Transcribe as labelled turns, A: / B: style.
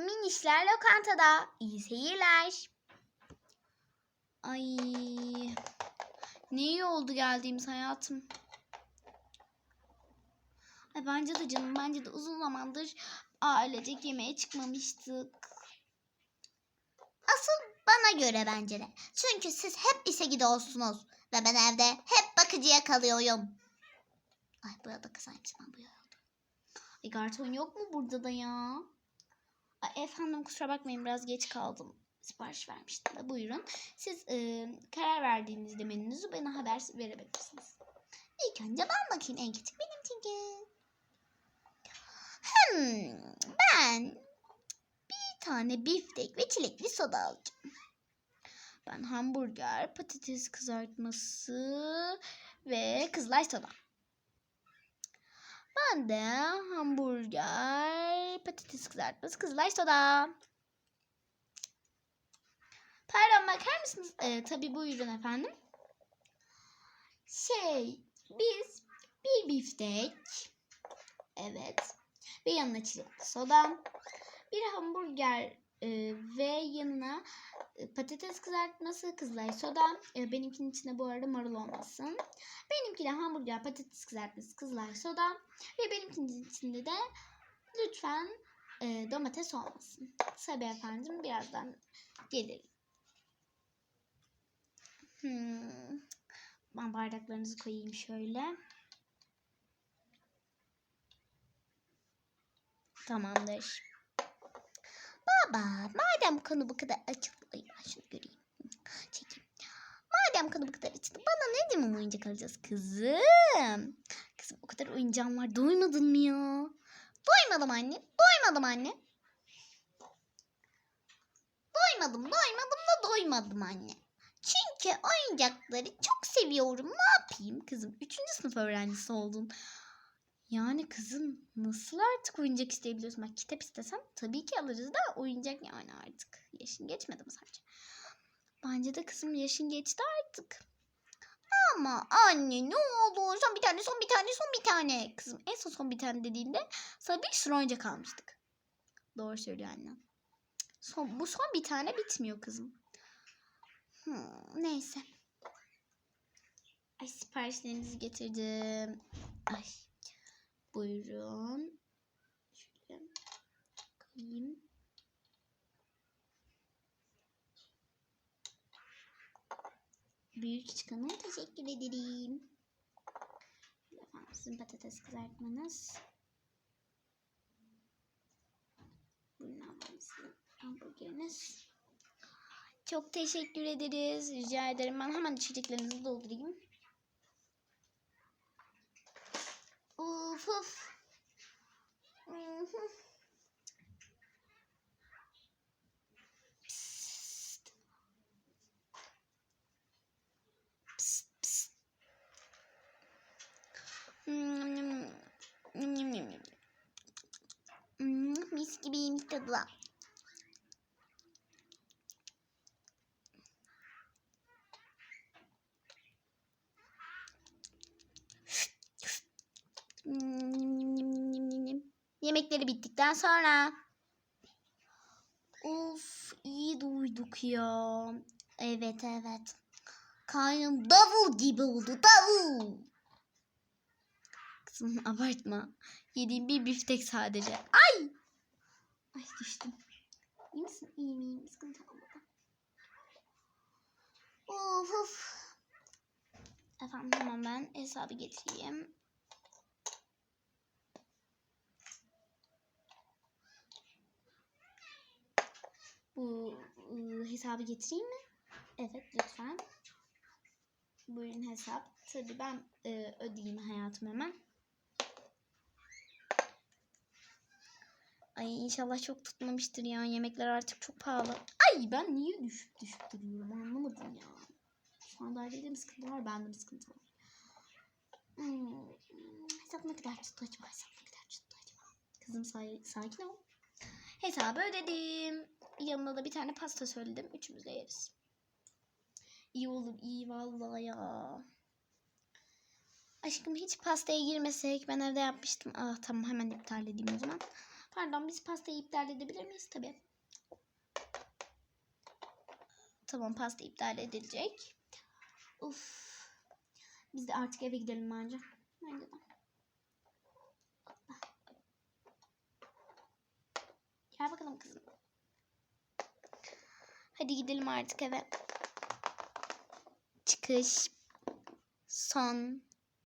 A: Minişler lokantada. İyi seyirler. Ay. Ne iyi oldu geldiğimiz hayatım. Ay bence de canım bence de uzun zamandır ailecek yemeğe çıkmamıştık.
B: Asıl bana göre bence de. Çünkü siz hep işe gidiyorsunuz. Ve ben evde hep bakıcıya kalıyorum. Ay burada kızarmış ben bu yolda.
A: Ay garson yok mu burada da ya? Ay efendim kusura bakmayın biraz geç kaldım. Sipariş vermiştim de buyurun. Siz e, karar verdiğinizde menünüzü bana haber verebilirsiniz.
B: İlk önce ben bakayım en küçük benim çünkü. Hmm, ben bir tane biftek ve çilekli soda alacağım.
A: Ben hamburger, patates kızartması ve kızılay soda. Ben de hamburger, patates kızartması, kızılay soda. Pardon bakar mısınız? Ee, tabii buyurun efendim. Şey, biz bir biftek, evet, bir yanına çilekli soda, bir hamburger e, ve yanına e, patates kızartması, kızılay soda. E, benimkinin içinde bu arada marul olmasın. Benimki de hamburger, patates kızartması, kızılay soda. Ve benimkinin içinde de lütfen e, domates olmasın. Tabii efendim birazdan gelir. Hmm. Ben bardaklarınızı koyayım şöyle. Tamamdır.
B: Baba madem konu bu kadar açık. Ay şunu göreyim. Çekeyim. Madem konu bu kadar açık. Bana ne zaman oyuncak alacağız kızım? Kızım o kadar oyuncağım var. Doymadın mı ya? Doymadım anne. Doymadım anne. Doymadım, doymadım da doymadım anne. Çünkü oyuncakları çok seviyorum. Ne yapayım kızım? Üçüncü sınıf öğrencisi oldun. Yani kızım nasıl artık oyuncak isteyebiliyorsun? Bak kitap istesem tabii ki alırız da oyuncak yani artık. Yaşın geçmedi mi sence? Bence de kızım yaşın geçti artık. Ama anne ne oldu? Son bir tane, son bir tane, son bir tane. Kızım en son son bir tane dediğinde sana bir sürü oyuncak almıştık. Doğru söylüyor annem. Son, bu son bir tane bitmiyor kızım. Hmm, neyse.
A: Ay siparişlerinizi getirdim. Ay. Buyurun. Şöyle koyayım.
B: Büyük çıkanı teşekkür ederim. Efendim sizin patates kızartmanız. Buyurun ablam sizin hamburgeriniz.
A: Çok teşekkür ederiz. Rica ederim. Ben hemen içeceklerinizi doldurayım.
B: Uf uf. Psst. Psst, psst. Hmm, hmm. Hmm, mis gibiymiş tadı. da. Hmm, Yemekleri bittikten sonra. Of iyi duyduk ya. Evet evet. Karnım davul gibi oldu davul.
A: Kızım abartma. Yediğim bir biftek sadece. Ay! Ay düştüm.
B: İyi misin? İyiyim iyiyim. Sıkıntı olmadı. Of of.
A: Efendim hemen ben hesabı getireyim. Hesabı getireyim mi? Evet lütfen. Buyurun hesap. Tabii ben e, ödeyeyim hayatım hemen. Ay inşallah çok tutmamıştır ya. Yemekler artık çok pahalı. Ay ben niye düşüp düşüp duruyorum anlamadım ya. Şu anda ailede mi sıkıntı var? Bende mi sıkıntı var? Hmm, hesap ne kadar tuttu acaba? Hesap ne kadar tuttu acaba? Kızım say- sakin ol. Hesabı ödedim. Yanına da bir tane pasta söyledim. Üçümüz de yeriz. İyi olur iyi vallahi ya. Aşkım hiç pastaya girmesek ben evde yapmıştım. Ah tamam hemen iptal edeyim o zaman. Pardon biz pastayı iptal edebilir miyiz? Tabii. Tamam pasta iptal edilecek. Uf. Biz de artık eve gidelim bence. Bence de. Gel bakalım kızım. Hadi gidelim artık eve. Çıkış. Son